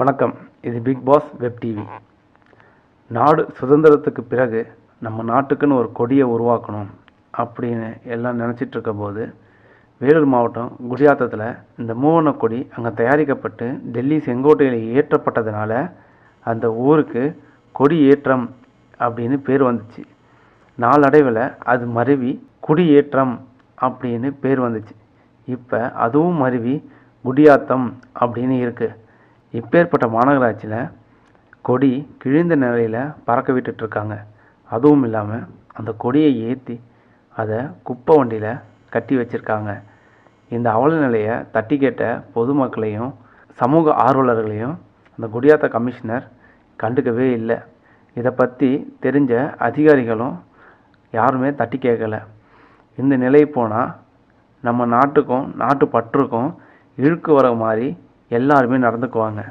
வணக்கம். இது big pass web TV நாடு சுதந்திரத்துக்கு பிறகு நம்ம நாட்டுக்குன்னு ஒரு கொடியை உருவாக்கணும் அப்படின்னு எல்லாம் நினச்சிட்டு இருக்க போது வேலூர் மாவட்டம் குடியாத்தத்தில் இந்த மூவண்ண கொடி அங்கே தயாரிக்கப்பட்டு டெல்லி செங்கோட்டையில் ஏற்றப்பட்டதுனால அந்த ஊருக்கு கொடி ஏற்றம் அப்படின்னு பேர் வந்துச்சு. நாளடைவில் அது மருவி குடியேற்றம் அப்படின்னு பேர் வந்துச்சு. இப்போ அதுவும் மருவி குடியாத்தம் அப்படின்னு இருக்குது இப்பேற்பட்ட மாநகராட்சியில் கொடி கிழிந்த நிலையில் பறக்க விட்டுட்டு இருக்காங்க அதுவும் இல்லாமல் அந்த கொடியை ஏற்றி அதை குப்பை வண்டியில் கட்டி வச்சுருக்காங்க. இந்த அவல நிலையை தட்டி கேட்ட பொதுமக்களையும் சமூக ஆர்வலர்களையும் அந்த குடியாத்த கமிஷனர் கண்டுக்கவே இல்லை. இதை பற்றி தெரிஞ்ச அதிகாரிகளும் யாருமே தட்டி கேட்கல இந்த நிலை போனால் நம்ம நாட்டுக்கும் நாட்டு பற்றுக்கும் இழுக்கு வர மாதிரி எல்லாருமே நடந்துக்குவாங்க.